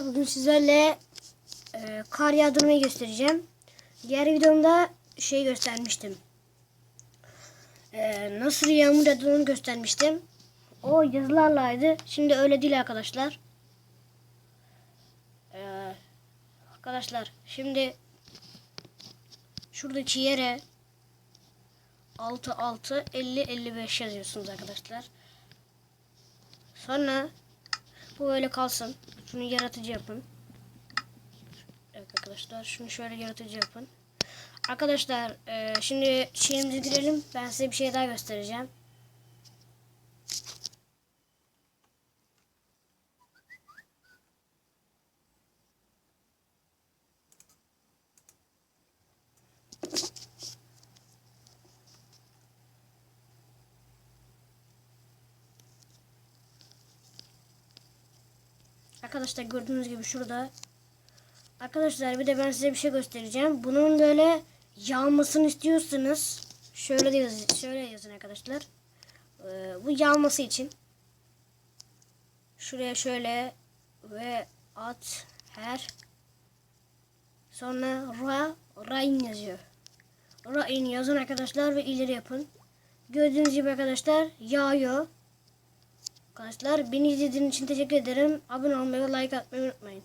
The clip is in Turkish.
Bugün sizlerle e, kar yağdırmayı göstereceğim. Diğer videomda şey göstermiştim. E, nasıl yağmur yağdığını göstermiştim. O yazılarlaydı. Şimdi öyle değil arkadaşlar. E, arkadaşlar şimdi şuradaki yere 6 6 50 55 yazıyorsunuz arkadaşlar. Sonra bu böyle kalsın. Şunu yaratıcı yapın. Evet arkadaşlar şunu şöyle yaratıcı yapın. Arkadaşlar e, şimdi şeyimize girelim. Ben size bir şey daha göstereceğim. Arkadaşlar gördüğünüz gibi şurada. Arkadaşlar bir de ben size bir şey göstereceğim. Bunun böyle yağmasını istiyorsanız şöyle de yazın, şöyle yazın arkadaşlar. Ee, bu yağması için şuraya şöyle ve at her sonra ra rain yazıyor. Rain yazın arkadaşlar ve ileri yapın. Gördüğünüz gibi arkadaşlar yağıyor. Arkadaşlar beni izlediğiniz için teşekkür ederim. Abone olmayı ve like atmayı unutmayın.